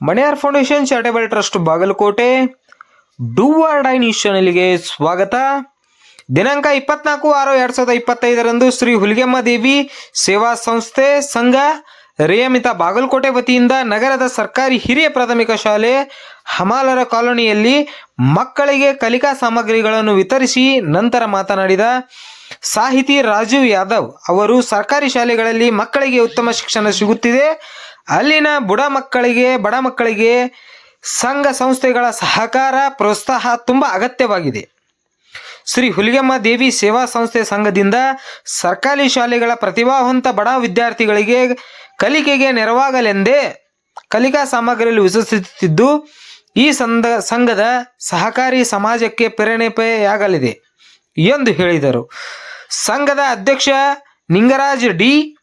Maniyar foundation charitable trust Bagalkot do or die news ಚಾನೆಲ್ಗೆ ಸ್ವಾಗತ. ದಿನಾಂಕ ಇಪ್ಪತ್ನಾಲ್ಕು ಆರು ಎರಡ್ ಸಾವಿರದ ಇಪ್ಪತ್ತೈದರಂದು ಶ್ರೀ ಹುಲಿಗೆಮ್ಮ ದೇವಿ ಸೇವಾ ಸಂಸ್ಥೆ ಸಂಘ, ರೇಯಮಿತ ಬಾಗಲಕೋಟೆ ವತಿಯಿಂದ ನಗರದ ಸರ್ಕಾರಿ ಹಿರಿಯ ಪ್ರಾಥಮಿಕ ಶಾಲೆ, ಹಮಾಲರ ಕಾಲೋನಿಯಲ್ಲಿ ಮಕ್ಕಳಿಗೆ ಕಲಿಕಾ ಸಾಮಗ್ರಿಗಳನ್ನು ವಿತರಿಸಿ ನಂತರ ಮಾತನಾಡಿದ ಸಾಹಿತಿ ರಾಜೀವ್ ಯಾದವ್ ಅವರು ಸರ್ಕಾರಿ ಶಾಲೆಗಳಲ್ಲಿ ಮಕ್ಕಳಿಗೆ ಉತ್ತಮ ಶಿಕ್ಷಣ ಸಿಗುತ್ತಿದೆ. ಅಲ್ಲಿನ ಬುಡ ಮಕ್ಕಳಿಗೆ, ಬಡ ಮಕ್ಕಳಿಗೆ ಸಂಘ ಸಂಸ್ಥೆಗಳ ಸಹಕಾರ ಪ್ರೋತ್ಸಾಹ ತುಂಬ ಅಗತ್ಯವಾಗಿದೆ. ಶ್ರೀ ಹುಲಿಗೆಮ್ಮ ದೇವಿ ಸೇವಾ ಸಂಸ್ಥೆ ಸಂಘದಿಂದ ಸರ್ಕಾರಿ ಶಾಲೆಗಳ ಪ್ರತಿಭಾವಂತ ಬಡ ವಿದ್ಯಾರ್ಥಿಗಳಿಗೆ ಕಲಿಕೆಗೆ ನೆರವಾಗಲೆಂದೇ ಕಲಿಕಾ ಸಾಮಗ್ರಿಯಲ್ಲಿ ವಿಶ್ವಸಿಸುತ್ತಿದ್ದು ಈ ಸಂದ, ಸಂಘದ ಸಹಕಾರಿ ಸಮಾಜಕ್ಕೆ ಪ್ರೇರಣೆಯಾಗಲಿದೆ ಎಂದು ಹೇಳಿದರು. ಸಂಘದ ಅಧ್ಯಕ್ಷ ನಿಂಗರಾಜ್ ಡಿ.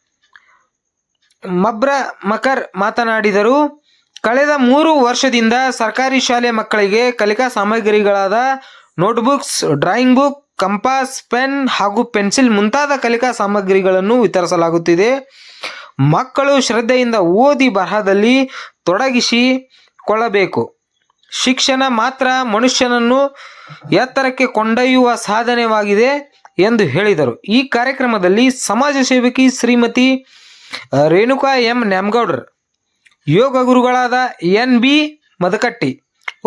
ಮಬ್ರ ಮಕರ್ ಮಾತನಾಡಿದರು. ಕಳೆದ ಮೂರು ವರ್ಷದಿಂದ ಸರ್ಕಾರಿ ಶಾಲೆ ಮಕ್ಕಳಿಗೆ ಕಲಿಕಾ ಸಾಮಗ್ರಿಗಳಾದ notebooks, drawing book, compass, pen ಹಾಗೂ ಪೆನ್ಸಿಲ್ ಮುಂತಾದ ಕಲಿಕಾ ಸಾಮಗ್ರಿಗಳನ್ನು ವಿತರಿಸಲಾಗುತ್ತಿದೆ. ಮಕ್ಕಳು ಶ್ರದ್ಧೆಯಿಂದ ಓದಿ ಬರಹದಲ್ಲಿ ತೊಡಗಿಸಿಕೊಳ್ಳಬೇಕು. ಶಿಕ್ಷಣ ಮಾತ್ರ ಮನುಷ್ಯನನ್ನು ಎತ್ತರಕ್ಕೆ ಕೊಂಡೊಯ್ಯುವ ಸಾಧನವಾಗಿದೆ. ಎಂದು ಹೇಳಿದರು. ಈ ಕಾರ್ಯಕ್ರಮದಲ್ಲಿ ಸಮಾಜ ಸೇವಕಿ ಶ್ರೀಮತಿ ರೇಣುಕಾ ಎಂ ನ್ಯಾಮಗೌಡರ್, ಯೋಗ ಗುರುಗಳಾದ ಎನ್ ಬಿ ಮದಕಟ್ಟಿ,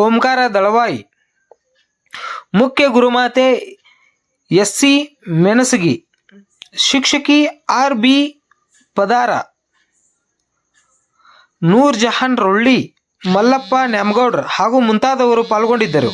ಓಂಕಾರ ದಳವಾಯಿ, ಮುಖ್ಯ ಗುರುಮಾತೆ ಎಸ್ ಸಿ ಮೆಣಸಗಿ, ಶಿಕ್ಷಕಿ ಆರ್ ಬಿ ಪದಾರ, ನೂರ್ ಜಹಾನ್ ರೊಳ್ಳಿ, ಮಲ್ಲಪ್ಪ ನ್ಯಾಮಗೌಡ್ರ್ ಹಾಗೂ ಮುಂತಾದವರು ಪಾಲ್ಗೊಂಡಿದ್ದರು.